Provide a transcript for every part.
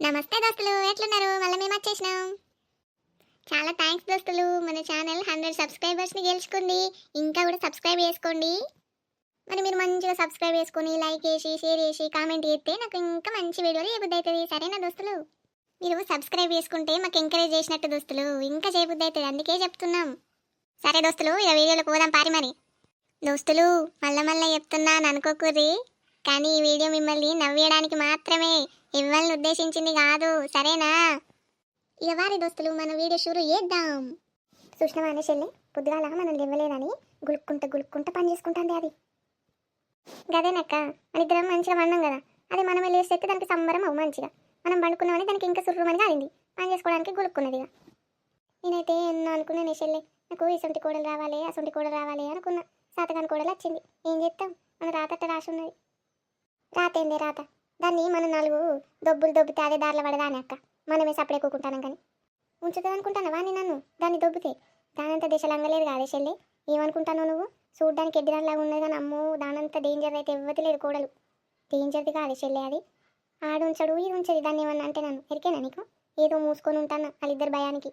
నమస్తే దోస్తులు ఎట్లున్నారు? మళ్ళీ మేము వచ్చేసినాం. చాలా థ్యాంక్స్ దోస్తులు. మన ఛానల్ హండ్రెడ్ సబ్స్క్రైబర్స్ని గెలుచుకుంది. ఇంకా కూడా సబ్స్క్రైబ్ చేసుకోండి. మరి మీరు మంచిగా సబ్స్క్రైబ్ చేసుకుని లైక్ చేసి షేర్ చేసి కామెంట్ చేస్తే నాకు ఇంకా మంచి వీడియోలు చేయబుద్ధి అవుతుంది సరేనా దోస్తులు? మీరు సబ్స్క్రైబ్ చేసుకుంటే మాకు ఎంకరేజ్ చేసినట్టు దోస్తులు. ఇంకా చేయబుద్ధి అవుతుంది అందుకే చెప్తున్నాం. సరే దోస్తులు ఇక వీడియోలో పోదాం పారి మరి. దోస్తులు మళ్ళా మళ్ళీ చెప్తున్నాను అనుకోకుర్రి కానీ ఈ వీడియో మిమ్మల్ని నవ్వేయడానికి మాత్రమే ఇవ్వాలని ఉద్దేశించింది కాదు సరేనా? ఇక వారి దోస్తులు మన వీడియో షురు చేద్దాం. సృష్ణమా అనే చెల్లి? పొద్దుగాల మనం ఇవ్వలేదని గులుక్కుంటూ గులుక్కుంటూ పని చేసుకుంటుంది అది. గదేనక్క? మన ఇద్దరం మంచిగా పడినాం కదా. అది మనం వెళ్ళేసేస్తే దానికి సంబరం అవు మంచిగా. మనం పండుకున్నామని దానికి ఇంకా సుర్రమని కాలింది. పని చేసుకోవడానికి గులుక్కున్నదిగా నేనైతే ఎన్నో అనుకున్నాను నేషెళ్ళి నాకు ఇసొంటి కోడలు రావాలి అసొంటి కోడలు రావాలి అనుకున్నా. సాతకాని కోడలు వచ్చింది. ఏం చేస్తాం మన రాతట్ట రాసి ఉన్నది రాత ఏంది రాత. దాన్ని మనం నాలుగు దొబ్బులు దొబ్బితే అదే దారిలో పడదాని అక్క. మనమే సపడే కూకుంటానం కానీ. ఉంచుతుంది అనుకుంటాను నన్ను? దాన్ని దొబ్బితే. దానంత దిశలు అంగలేదు కాదే చెల్లి. ఏమనుకుంటాను నువ్వు? చూడ్డానికి ఎడ్డిదానిలాగా ఉన్నది కానీ అమ్మో దానంత డేంజర్ అయితే ఇవ్వతి లేదు కోడలు. డేంజర్ది కాదే చెల్లి అది. ఆడుంచడు ఇది ఉంచది. దాన్ని ఏమన్నా అంటే నన్ను. ఎరికేనా నీకు? ఏదో మూసుకొని ఉంటాను వాళ్ళిద్దరు భయానికి.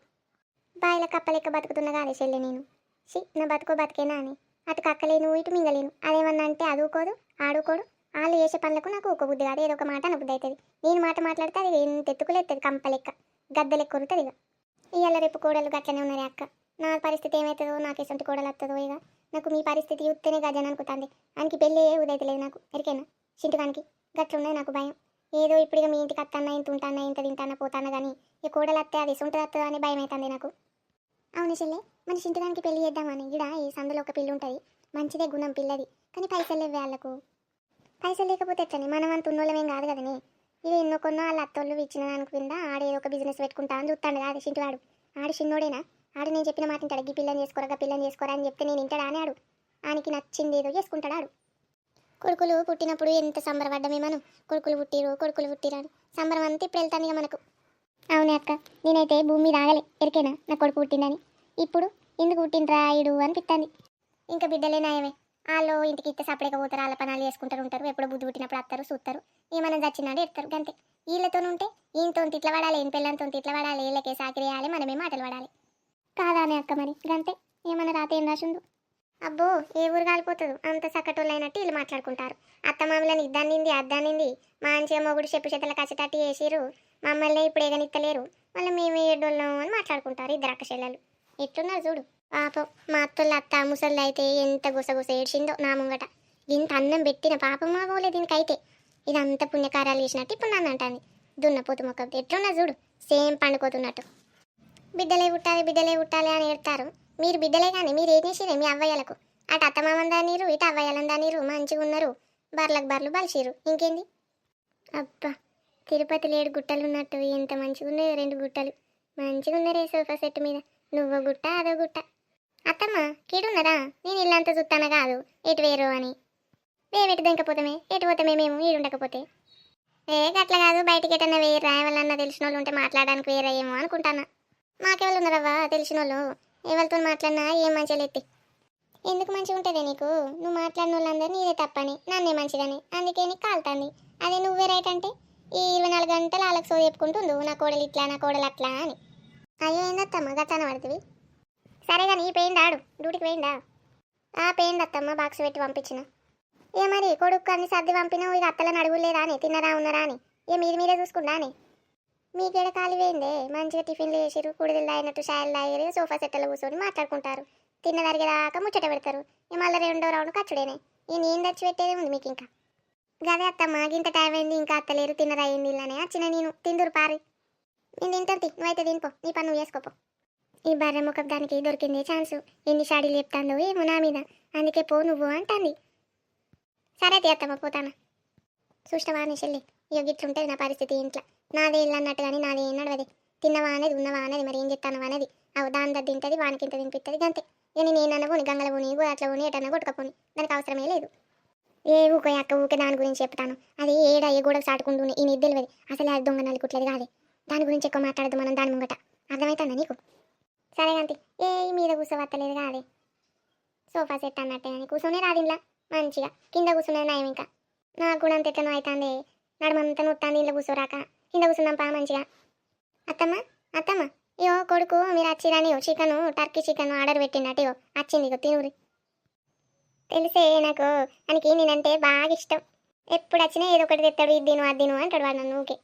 బాయిల కప్పలెక్క బతుకుతున్న కాదే చెల్లి నేను. సి నా బతుకో బతికేనా అని. అటు కక్కలేను ఇటు మింగలేను. అదేమన్నా అంటే అదుకోదు ఆడుకోడు. వాళ్ళు చేసే పనులకు నాకు ఒక బుద్ధి కాదు. ఏదో ఒక మాట అనబుద్ధి అవుతుంది. నేను మాట మాట్లాడితే అది ఎంత ఎత్తుకులేస్తుంది కంపలెక్క గద్దలెక్క కొరుతుంది ఇక ఇవాళ రేపు కోడలు గట్లనే ఉన్నది అక్క. నా పరిస్థితి ఏమవుతుందో నాకు ఎసంటి కోడలు వస్తుందో ఇక నాకు మీ పరిస్థితి చూస్తేనే గజని అనుకుంటుంది. ఆయనకి పెళ్ళి ఏ ఉదయతలేదు నాకు. ఎరికేనా? చింటుగానికి గట్లున్నది నాకు భయం. ఏదో ఇప్పుడు మీ ఇంటికి అత్తన్నా ఇంత ఉంటానా ఇంత తింటానా పోతానా కానీ ఈ కోడలు వస్తే అది సొంత వస్తుందో అని భయం అవుతుంది నాకు. అవును చెల్లె మన చింటుదానికి పెళ్ళి చేద్దామని ఇడ ఈ సందులో ఒక పిల్లి ఉంటుంది మంచిదే గుణం పిల్లది. కానీ పైసలు వాళ్ళకు పైసలు లేకపోతే ఎట్లని మనం అంత ఉన్నోళ్ళమేం కాదు కదనే ఇక ఎన్నో కొన్నో వాళ్ళ అత్తోళ్ళు ఇచ్చిన అనుకుందా కింద ఆడేదో ఒక బిజినెస్ పెట్టుకుంటా అని చూస్తాడు కాదు చింటువాడు ఆడు చిన్నోడేనా? ఆడు నేను చెప్పిన మాట ఇంటాడు గీ పిల్లని చేసుకోరా గా పిల్లని చేసుకోరా అని చెప్తే నేను ఇంటాడా అని ఆడు. ఆయనకి నచ్చింది ఏదో చేసుకుంటాడు కొడుకులు పుట్టినప్పుడు ఎంత సంబరపడ్డమే మనం. కొడుకులు పుట్టిరు కొడుకులు పుట్టిరు సంబరం అంతా ఇప్పుడు వెళ్తాను ఇక మనకు. అవునే అక్క నేనైతే భూమి మీద ఆగలే. ఎరికేనా? నా కొడుకు పుట్టిందని ఇప్పుడు ఎందుకు పుట్టిండ్రా ఇడు అనిపిస్తుంది ఇంకా బిడ్డలే నాయమే. వాళ్ళు ఇంటికి ఇస్తే పోతారు వాళ్ళ పనాలు చేసుకుంటారు ఉంటారు ఎప్పుడు బుద్ధి పుట్టినప్పుడు వస్తారు చూస్తారు ఏమైనా చచ్చినాడు ఎడతారు గంతే. వీళ్ళతో ఉంటే ఈయనతో తిట్ల పడాలి ఈయన పిల్లలతో తిట్ల పడాలి వీళ్ళకే సాకిరి వేయాలి మనమే మాటలు పడాలి. కాదా అక్క మరి గంతే. ఏమైనా రాత ఏం రాసిందో అబ్బో ఏ ఊరు కాలిపోతుంది. అంత సక్కటోళ్ళు అయినట్టు వీళ్ళు మాట్లాడుకుంటారు. అత్తమామలని ఇద్దనింది అద్దనింది. మంచిగా మొగుడు చెప్పు చేతల కచ్చటట్టు వేసిరు మమ్మల్ని ఇప్పుడు ఏగనిత్తలేరు మళ్ళీ మేము ఏడోళ్ళం అని మాట్లాడుకుంటారు ఇద్దరు అక్క చెల్లెలు. ఎట్లున్నారు చూడు. పాపం మా అత్తలు అత్త ముసళ్ళు అయితే ఎంత గుసగుస ఏడ్చిందో నా ముంగట. ఇంత అన్నం పెట్టిన పాపమా పోలే దీనికైతే. ఇదంతా పుణ్యకార్యాలు చేసినట్టు ఇప్పుడు నన్ను అంటాను దున్నపోతు మొక్క ఎట్లున్నా చూడు సేమ్ పండుకోతున్నట్టు. బిడ్డలే పుట్టాలి బిడ్డలే పుట్టాలి అని ఏడతారు. మీరు బిడ్డలే కానీ మీరు ఏం చేసిరే మీ అవ్వయ్యలకు. అటు అత్తమామని దానీరు ఇటు అవ్వయ్యలని దానీరు మంచిగా ఉన్నారు. బర్లకు బర్లు బలిసిరు ఇంకేంది? అబ్బా తిరుపతిలో ఏడు గుట్టలు ఉన్నట్టు. ఎంత మంచిగా ఉన్నాయి రెండు గుట్టలు. మంచిగా ఉన్నారే సోఫా సెట్ మీద. నువ్వో గుట్ట అదో గుట్ట. అత్తమ్మ కీడున్నదా? నేను ఇల్లంతా చూస్తాను కాదు. ఎటు వేరు అని. వేవెటు దెంకపోతామే ఎటు పోతామే మేము? ఈడుండకపోతే. ఏ గట్ల కాదు. బయటికి ఎటన్నా వేయరా? ఎవరన్నా తెలిసిన వాళ్ళు ఉంటే మాట్లాడడానికి వేరే ఏమో అనుకుంటానా మాకెవరు ఉన్నారవ్వా? తెలిసిన వాళ్ళు ఎవరితో మాట్లాడినా ఏం మంచిగా ఎత్తి ఎందుకు మంచిగా ఉంటుందే నీకు? నువ్వు మాట్లాడిన వాళ్ళందరూ నీదే తప్పని. నన్నే మంచిదని. అందుకే నీకు కాలుతుంది. అదే నువ్వే రైట్ అంటే? ఈ ఇరవై నాలుగు గంటలు వాళ్ళకి సో చెప్పుకుంటుండు. నా కోడలు ఇట్లా నా కోడలు అట్లా అని. అయ్యో ఏందత్తమ్మ? గతాన పడుతుంది సరే కానీ ఈ ఆడు. డ్యూటీకి పోయిందా ఆ పెయింట్ అత్తమ్మ బాక్స్ పెట్టి పంపించిన. ఏ మరి కొడుకు అన్ని సర్ది పంపినావు ఇక అత్తలను అడుగులేదా అని? తిన్నరా ఉన్నారా అని? ఏ మీరు మీరే చూసుకుంటా అని? మీకేడ ఖాళీ మంచిగా టిఫిన్లు చేసిరు కుడిదలు తాగినట్టు షాయలు తాగిరు సోఫా సెట్టలో కూర్చొని మాట్లాడుకుంటారు. తిన్న దాకా ముచ్చట పెడతారు. ఇక మళ్ళీ రెండో రౌండ్ కచ్చుడేనే ఈ నేను తెచ్చి పెట్టేది ఉంది మీకు ఇంకా. గదే అత్తమ్మ గింత టైం అయింది ఇంకా అత్తలేరు తిన్నరా అయింది వచ్చిన నేను తిందురు పారి. నేను తింటాను తి నువ్వైతే తినిపో నీ పని నువ్వు చేసుకోపో. ఈ బర్రె ముఖం దానికి దొరికింది ఛాన్సు. ఎన్ని షాడీలు చెప్తాందో ఏమో నా మీద. అందుకే పో నువ్వు అంటాంది. సరే తీయత్తమ్మ పోతానా? చూసినవా అని చెల్లి? ఇక నా పరిస్థితి ఇంట్లో. నాదే ఇల్లు అన్నట్టు కానీ నాదే నడవది. తిన్నవా అనేది ఉన్నవా అనేది మరి ఏం చెప్తానవా అనేది. అవు దాని దగ్గర తింటుంది వానికి ఇంత తినిపిస్తుంది అంతే నేను ఏనన్నా పోని గంగల పోని అట్లా పోని ఎటన్నా కొట్టుకపోని దానికి అవసరమే లేదు. ఏ ఊకే అక్క ఊకే దాని గురించి చెప్తాను. అది ఏడ ఏ గోడకు సాటుకుంటూ ఈ నిద్దెలవది అసలు అది దొంగ నలుగుట్లేదు కాదే. దాని గురించి ఎక్కువ మాట్లాడదు మనం దాని ముంగట. అర్థమవుతుందా నీకు? సరే కాంతి. ఏ మీద కూర్చోవత్తలేదు కాదే. సోఫా సెట్ అన్నట్టే అని కూర్చొని రాదు ఇంట్లో. మంచిగా. కింద కూర్చున్నది నయం ఇంకా. నాకు కూడా అంత ఎట్లనో అవుతుంది నడమంతా నొత్తాంది ఇంట్లో కూర్చోరాక. కింద కూర్చుందాం పా మంచిగా. అత్తమ్మ అత్తమ్మ. ఇయో కొడుకు మీరు వచ్చిరని చికెన్ టర్కీ చికెన్ ఆర్డర్ పెట్టినట్టు ఇగో వచ్చింది ఇగో తినూరి తెలిసే నాకు. మనకి నేనంటే బాగా ఇష్టం. ఎప్పుడు వచ్చినా ఏదో ఒకటి తెస్తాడు ఇది తిను అది తిను అంటాడు వాడు నన్ను ఊకే.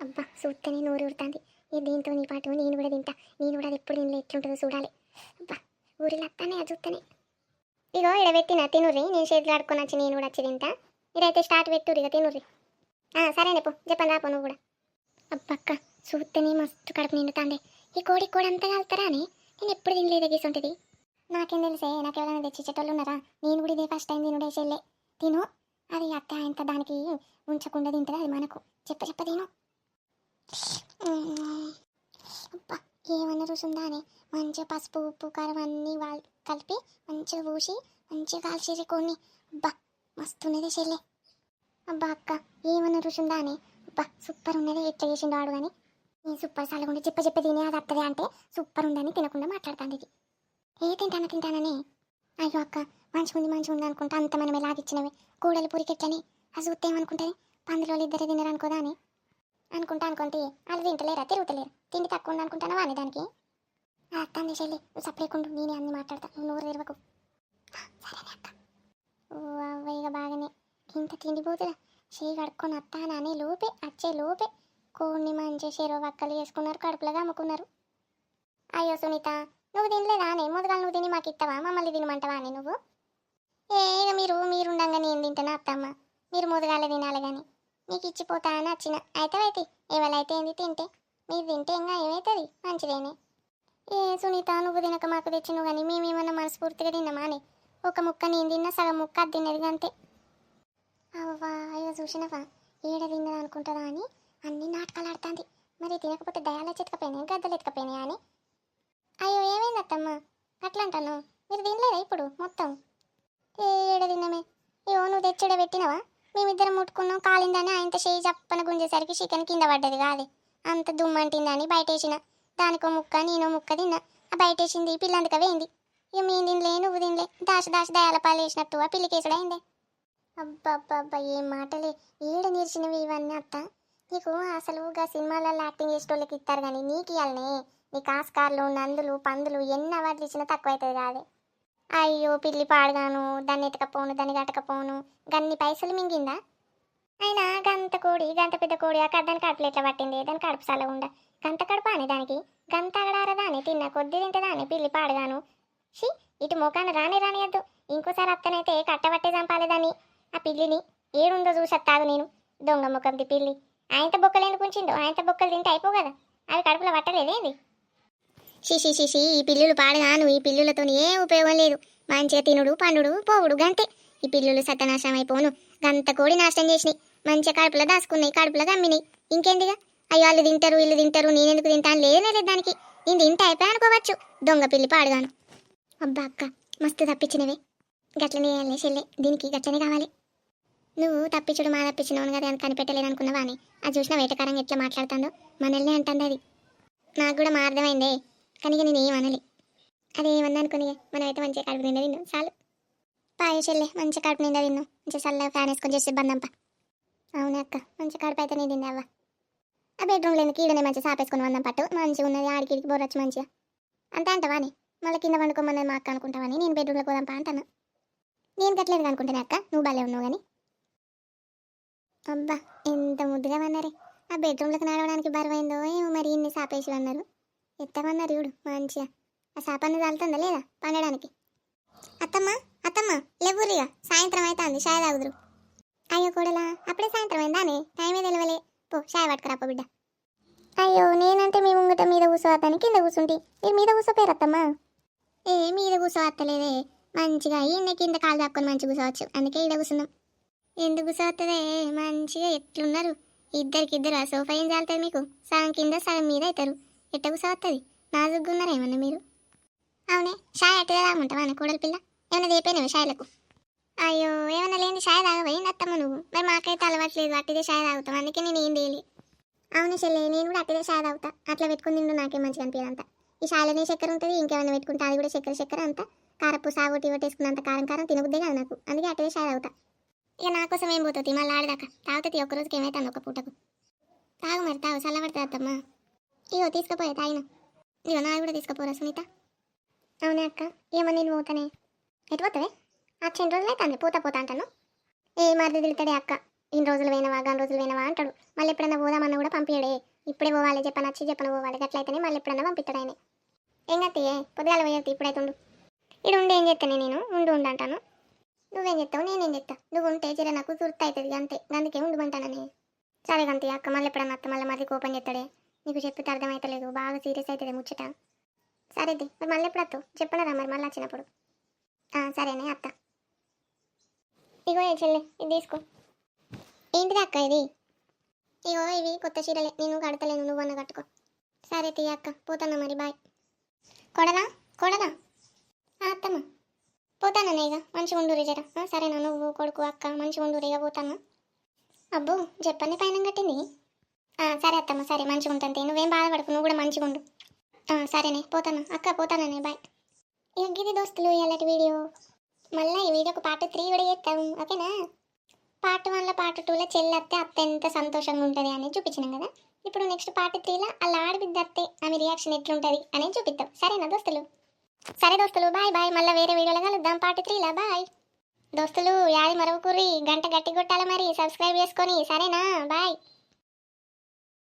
అబ్బా చూస్తేనే నూరు ఉడుతుంది ఏ దీంతో నీ పాటు? నేను కూడా తింటా. నేను కూడా అది ఎప్పుడు నేను ఎట్లుంటుందో చూడాలి. అబ్బా ఊరిలో అత్తానే అది చూస్తానే ఇగో ఇడబెట్టిన తినుర్రి. నేను చేతులు ఆడుకొని వచ్చి నేను కూడా వచ్చి తింటా. ఇదైతే స్టార్ట్ పెట్టుర్రి ఇక తినుర్రి. ఆ, సరేనే పో. చెప్పండి రాపో నువ్వు కూడా. అబ్బక్క చూస్తేనే మస్తు కడుపు నిండుతాండే ఈ కోడి కోడి అంతా కలుతారా అని? నేను ఎప్పుడు తినలేదు గీసుంటుంది నాకేం తెలిసే నాకు ఎవరైనా తెచ్చిచ్చేటోళ్ళు ఉన్నారా? నేను కూడా ఇదే ఫస్ట్ టైం తినుడే చెల్లే. తిను. అది అత్త ఇంత దానికి ఉంచకుండా తింటుంది అది మనకు. చెప్ప చెప్ప తిను మ్మ్. అబ్బా ఏమన్నా రుసుందా అని మంచిగా పసుపు ఉప్పు కారం అన్నీ కలిపి మంచిగా పూసి మంచిగా కాల్చేసి కొన్ని అబ్బా మస్తు ఉన్నది చెల్లె. అబ్బా అక్క ఏమన్నా రుసుందా అని అబ్బా సూపర్ ఉన్నది. ఎట్లా చేసిండు వాడు కానీ నేను సూపర్ సాలకుండా చెప్ప చెప్ప తినే అది అత్తదే అంటే సూపర్ ఉందని తినకుండా మాట్లాడుతుంది ఇది ఏ తింటానా తింటానని? అయ్యో అక్క మంచిగుంది మంచిగా ఉంది అనుకుంటా అంత మనం ఎలాగిచ్చినవి కూడలి పూరికెట్లని. అది చూస్తే ఏమనుకుంటుంది? పందులో ఇద్దరే తినరు అనుకోదా అని అనుకుంటా అనుకుంటే వాళ్ళు తింటలేరా తిరుగుతలేరు? తిండి తక్కువ ఉంది అనుకుంటానా వాని దానికి? అత్తంది చెల్లి నువ్వు సపరేకుండు నేనే అన్ని మాట్లాడతా నువ్వు నోరు తెరవకు. సరేనే అక్క ఓ అవ్వ ఇక బాగానే. ఇంత తిండి పోతుందా? చేయి కడుక్కొని అత్తా అని లోపే వచ్చే లోపే. కోడిని మంచి చెరువు వక్కలు వేసుకున్నారు కడుపులుగా అమ్ముకున్నారు అయ్యో సునీత నువ్వు తినలేదా అని? ముందుగా నువ్వు తిని మాకు ఇస్తావా మమ్మల్ని తినమంటావా అని నువ్వు? ఏ ఇక మీరు మీరుండంగా నేను తింటాను అత్తమ్మ? మీరు ముదగాలే తినాలి కానీ నీకు ఇచ్చిపోతా అని వచ్చిన అయితే అయితే ఎవరైతే ఏంది తింటే? మీరు తింటే ఇంకా ఏమవుతుంది మంచిదేనే. ఏ సునీత నువ్వు తినక మాకు తెచ్చినావు కానీ మేమేమన్నా మనస్ఫూర్తిగా తిన్నామా అని? ఒక ముక్క నేను తిన్నా సగం ముక్క అది తిన్నది అంతే. అవ్వా అయ్యో చూసినవా? ఏడ తిన్నది అనుకుంటుందా అని? అన్ని నాటకాలు ఆడుతుంది. మరి తినకపోతే దయాలు చెతకపోయినాయి గద్దలు ఎత్తుకపోయినాయి అని? అయ్యో ఏమైంది అత్తమ్మ? అట్లా అంటాను మీరు తినలేదా ఇప్పుడు మొత్తం? ఏడ తిన్నామే. అయ్యో నువ్వు తెచ్చిడ పెట్టినవా? మేమిద్దరం ముట్టుకున్నాం. కాలిందని ఆయనతో చేయి చప్పన గుంజేసరికి చికెన్ కింద పడ్డది కాదు. అంత దుమ్మంటిందని బయటేసిన. దానికో ముక్క నేనో ముక్క తిన్నా. ఆ బయటేసింది పిల్లందుక వేయింది ఇక మేము తినలే నువ్వు తినలే. దాశ దాశ దయాలపాలు వేసినట్టు ఆ పిల్లికేసుడైందే అబ్బా ఏం మాటలే. ఏడ నేర్చినవి ఇవన్నీ అత్త? నీకు అసలు గా సినిమాలలో యాక్టింగ్ చేసేటోళ్ళకి ఇస్తారు కానీ నీకు ఇవ్వాలనే నీకు ఆస్కార్లు నందులు పందులు ఎన్ని అవార్డులు ఇచ్చినా తక్కువ అవుతుంది కాదే. అయ్యో పిల్లి పాడగాను దాన్ని ఎతకపోను దాన్ని కట్టకపోను గన్ని పైసలు మింగిందా? అయినా గంత కోడి గంత పెద్ద కోడి ఆ దాని కడుపులు ఎట్లా పట్టింది? దాని కడుపు సల గంత కడుపు అని దానికి గంత అగడారా దాన్ని తిన్న కొద్ది తింటే అని పిల్లి పాడగాను షీ ఇటు ముఖాన్ని రానే రానియద్దు. ఇంకోసారి అత్తనైతే కట్టబట్టే చంపాలేదాన్ని ఆ పిల్లిని ఏడుందో చూసత్తాగు నేను. దొంగ ముఖంది పిల్లి. ఆయనతో బొక్కలు ఎందుకు ఉంచిండు? ఆయనతో బొక్కలు తింటే అయిపో కదా? అవి కడుపులో పట్టలేదేంది? షిషి షిషి ఈ పిల్లులు పాడగాను ఈ పిల్లులతో ఏ ఉపయోగం లేదు. మంచిగా తినుడు పండుడు పోవుడు గంతే. ఈ పిల్లులు సత్యనాశనం అయిపోను గంత కోడి నాశనం చేసినాయి. మంచిగా కడుపులో దాచుకున్నాయి కడుపులో గమ్మినాయి ఇంకేందిగా అయ్యో వాళ్ళు తింటారు వీళ్ళు తింటారు నేనెందుకు తింటాను లేదనే లేదు దానికి. నేను తింటే అయిపోయా అనుకోవచ్చు. దొంగ పిల్లి పాడగాను. అబ్బా అక్క మస్తు తప్పించినవే. గట్లనే వేయాలి చెల్లె. దీనికి గట్లనే కావాలి. నువ్వు తప్పించుడు మా తప్పించినవును కదా అని కనిపెట్టలేదు అనుకున్నావా అని అది చూసిన వేటకారంగా ఎట్లా మాట్లాడుతుందో? మనల్ని అంటుంది అది. నాకు కూడా మా అర్థమైందే. కానీ నేను ఏమనాలి అది ఏమన్నా అనుకుని మనం అయితే మంచిగా కడుపు నిండా తిన్నాం చాలు. పాయ చెల్లె మంచిగా కడుపు నిండా తిన్నాం. మంచిగా చల్లగా ఫ్యాన్ వేసుకొని చేసి బందంప అవునా అక్క మంచిగా కడుపు అయితే నేను తిన్నావా ఆ బెడ్రూమ్లో ఎందుకు ఈడనే మంచిగా సాపేసుకుని వందం పట్టు? మంచిగా ఉన్నది ఆడికి ఇడికి బోరొచ్చు మంచిగా. అంతే అంటవాని మళ్ళీ కింద పండుకోమన్నది మా అక్క అనుకుంటావని నేను బెడ్రూమ్లో పోదాంపా అంటాను. నేను కట్టలేదు అనుకుంటాను అక్క నువ్వు బాలే ఉన్నావు కానీ అబ్బా ఎంత ముద్దుగా అన్నారే ఆ బెడ్రూమ్లోకి నడవడానికి బరువైందో ఏమో మరి ఇన్ని సాపేసి అన్నారు ఎత్తమన్నారు చూడు మంచిగా. ఆ సాపన్న చాలుతుందా లేదా? పండడానికి. అత్తమ్మ అత్తమ్మ లేవురిగా. సాయంత్రం అవుతుంది షాయ్ తాగుదురు. అయ్యో కూడలా అప్పుడే సాయంత్రం అయిందానే టైమే తెలియలే పో షాయ్ పట్టుకురాప బిడ్డ. అయ్యో నేనంటే మీ ముంగట మీద కూర్చోవద్దని కింద కూర్చుంటి మీరు మీద కూర్చోపోయారు అత్తమ్మ. ఏ మీద కూర్చోవత్తలేదే మంచిగా ఈయన కింద కాలు దాక్కొని మంచిగా కూర్చోవచ్చు అందుకే ఈడ కూర్చున్నాం ఎందుకు కూర్చోవత్తదే మంచిగా ఎట్లున్నారు? ఇద్దరికిద్దరు ఆ సోఫా ఏం చాలుతుంది మీకు? సగం కింద సగం మీద అవుతారు. ఎట్టకు కూర్చోవత్తది నాజుగ్గున్నారా ఏమన్నా మీరు? అవునే షాయ్ అట్టుగా తాగుంటావా అన్న కూడలి పిల్ల? ఏమైనా దేపోయినావు షాయ్లకు? అయ్యో ఏమైనా లేని షాయ్ తాగబోయింది అత్తమ్మ నువ్వు? మరి మాకైతే అలవాట్లేదు అట్టిదే షాయ్ తాగుతాం. అందుకే నేను ఏం తేలి అవును చెల్లె నేను కూడా అట్టిదే షాయ్ తాగుతా. అట్లా పెట్టుకుని తిండు నాకే మంచిగా అనిపించదంతా ఈ షాయ్లోనే చక్కెర ఉంటుంది ఇంకేమైనా పెట్టుకుంటే అది కూడా చక్కెర చక్కెర అంతా. కారపు సాగొట్టి ఇవ్వటేసుకున్నంత కారం కారం తినబుద్దే కాదు నాకు. అందుకే అట్టిదే షాయ్ తాగుతా. ఇక నా కోసం ఏం పోతుంది? మళ్ళీ ఆడదాకా. తాగుతుంది ఒక్కరోజుకి రోజుకి ఏమైతే ఒక పూటకు. తాగు మరి తాగు. చల్లబడుతుంది అత్తమ్మా. ఇగో తీసుకుపోయే తాగిన. ఇగో నాది కూడా తీసుకుపోరా సునీత. అవునే అక్క ఏమో నేను పోతానే? ఎటు పోతావే? వచ్చిన రోజులు అవుతుంది పోతా పోతా అంటాను. ఏ మరిది తిడతాడే అక్క? ఇన్ని రోజులు పోయినవా గన్ని రోజులు పోయినవా అంటాడు. మళ్ళీ ఎప్పుడన్నా పోదామన్నా కూడా పంపించడే ఇప్పుడే పోవాలి చెప్పని వచ్చి చెప్పను పోవాలి గట్లయితేనే మళ్ళీ ఎప్పుడన్నా పంపిస్తాడు ఆయన. ఏం పొద్దుగాల పోయేది ఇప్పుడైతే ఉండు ఇడు ఉండి ఏం చేస్తానే నేను? ఉండు ఉండు అంటాను. నువ్వేం చెప్తావు నేనేం చెప్తా నువ్వు ఉంటే చీర నాకు తుర్త అవుతుంది అంతే. అందుకే ఉండమంటానని సరే గంతి అక్క మళ్ళీ ఎప్పుడన్నా అత్త మళ్ళీ మళ్ళీ కోపం చేస్తాడే నీకు చెప్పితే అర్థమవుతలేదు బాగా సీరియస్ అవుతుంది ముచ్చట. సరేది మరి మళ్ళీ ఎప్పుడు వస్తావు? మరి మళ్ళీ వచ్చినప్పుడు? ఆ, సరేనే అత్త ఇగో ఏ చెల్లె ఇది తీసుకో. ఏంటిది అక్క ఇది? ఇగో ఇవి కొత్త చీరలే నేను కడతలేను నువ్వన్న కట్టుకో. సరే తీ అక్క పోతానా మరి బాయ్. కొడలా కొడలా అత్తమ్మ. పోతానన్నా ఇక మంచిగా ఉండు జర. సరేనా నువ్వు కొడుకు అక్క మంచిగా ఉండు ఇక పోతామా అబ్బో చెప్పండి పైన కట్టింది? సరే అత్తమ్మ సరే మంచిగా ఉంటుంది నువ్వేం బాధపడకు నువ్వు కూడా మంచిగా ఉండు. సరేనే పోతాను. అక్క పోతాననే బాయ్. ఇక గిది దోస్తులు ఇలాంటి వీడియో. మళ్ళీ ఈ వీడియోకి పార్ట్ త్రీ కూడా చేస్తాం ఓకేనా? పార్ట్ వన్లో పార్ట్ టూలో చెల్లత్తే అత్త ఎంత సంతోషంగా ఉంటుంది అని చూపించినాం కదా? ఇప్పుడు నెక్స్ట్ పార్ట్ త్రీలో అలా ఆడబిద్ద అత్తే ఆమె రియాక్షన్ ఎట్లుంటుంది అని చూపిద్దాం. సరేనా దోస్తులు? సరే దోస్తులు బాయ్ బాయ్. మళ్ళీ వేరే వీడియోలో కలుద్దాం. పార్ట్ త్రీలా బాయ్. దోస్తులు యాది మరవకూరి గంట గట్టి కొట్టాలి మరి. సబ్స్క్రైబ్ చేసుకొని సరేనా? బాయ్.